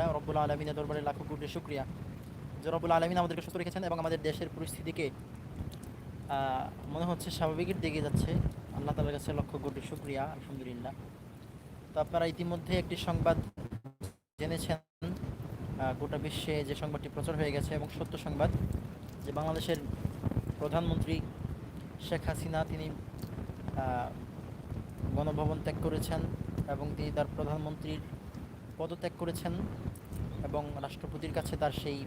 আলহামদুলিল্লাহ, রব্বুল আলমিনের দরবারে লাখো কোটি শুক্রিয়া। যে রব্বুল আলমিন আমাদেরকে সুস্থ রেখেছেন এবং আমাদের দেশের পরিস্থিতিকে মনে হচ্ছে স্বাভাবিকের দিকে যাচ্ছে। আল্লাহ তালার কাছে লক্ষ কোটি শুক্রিয়া, আলহামদুলিল্লাহ। তো আপনারা ইতিমধ্যে একটি সংবাদ জেনেছেন গোটা বিশ্বে যে সংবাদটি প্রচার হয়ে গেছে এবং সত্য সংবাদ, যে বাংলাদেশের প্রধানমন্ত্রী শেখ হাসিনা তিনি গণভবন ত্যাগ করেছেন এবং তিনি তার প্রধানমন্ত্রীর পদত্যাগ করেছেন এবং রাষ্ট্রপতির কাছে তার সেই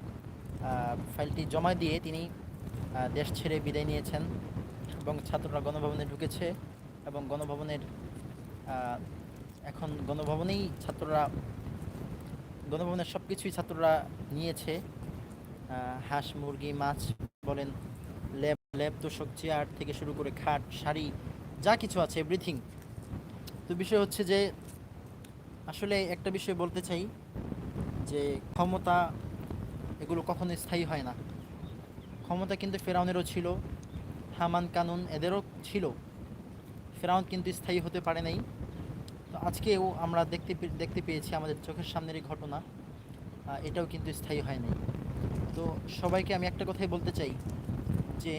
ফাইলটি জমা দিয়ে তিনি দেশ ছেড়ে বিদায় নিয়েছেন এবং ছাত্ররা গণভবনে ঢুকেছে এবং গণভবনের এখন গণভবনেই ছাত্ররা, গণভবনের সব কিছুই ছাত্ররা নিয়েছে। হাঁস, মুরগি, মাছ বলেন ল্যাব ল্যাব তোষক, চেয়ার থেকে শুরু করে খাট, শাড়ি, যা কিছু আছে, এভরিথিং। তো বিষয় হচ্ছে যে আসলে একটা বিষয় বলতে চাই যে ক্ষমতা এগুলো কখনো স্থায়ী হয় না। ক্ষমতা কিন্তু ফেরাউনেরও ছিল, হামান, কানুন এদেরও ছিল। ফেরাউন কিন্তু স্থায়ী হতে পারে নাই। তো আজকেও আমরা দেখতে দেখতে পেয়েছি আমাদের চোখের সামনের এই ঘটনা এটাও কিন্তু স্থায়ী হয় নাই। তো সবাইকে আমি একটা কথাই বলতে চাই যে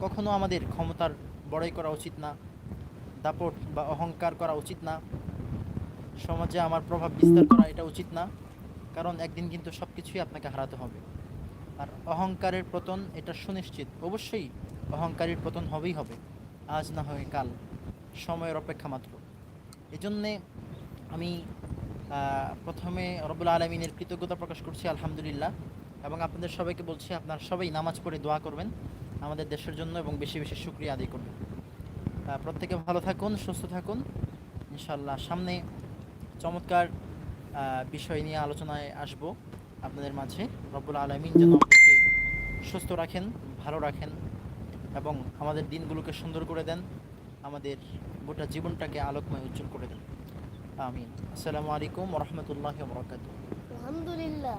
কখনো আমাদের ক্ষমতার বড়াই করা উচিত না, দাপট বা অহংকার করা উচিত না। সমাজে আমার প্রভাব বিস্তার করা এটা উচিত না। কারণ একদিন কিন্তু সব কিছুই আপনাকে হারাতে হবে। আর অহংকারের পতন, এটা সুনিশ্চিত। অবশ্যই অহংকারের পতন হবেই হবে। আজ না হয় কাল। সময়ের অপেক্ষা মাত্র। এজন্যে আমি প্রথমে রবুল আলমিনের কৃতজ্ঞতা প্রকাশ করছি, আলহামদুলিল্লাহ। এবং আপনাদের সবাইকে বলছি, আপনারা সবাই নামাজ পড়ে দোয়া করবেন। আমাদের দেশের জন্য এবং বেশি বেশি শুক্রিয়া আদায় করবেন। প্রত্যেকে ভালো থাকুন, সুস্থ থাকুন। ইনশাল্লাহ সামনে চমৎকার বিষয় নিয়ে আলোচনায় আসব আপনাদের মাঝে। রব্বুল আলমিন যেন আমাদেরকে সুস্থ রাখেন, ভালো রাখেন এবং আমাদের দিনগুলোকে সুন্দর করে দেন, আমাদের গোটা জীবনটাকে আলোকময় উজ্জ্বল করে দেন। আমিন। আসসালামু আলাইকুম রহমতুল্লাহ বরকাত আলহামদুলিল্লাহ।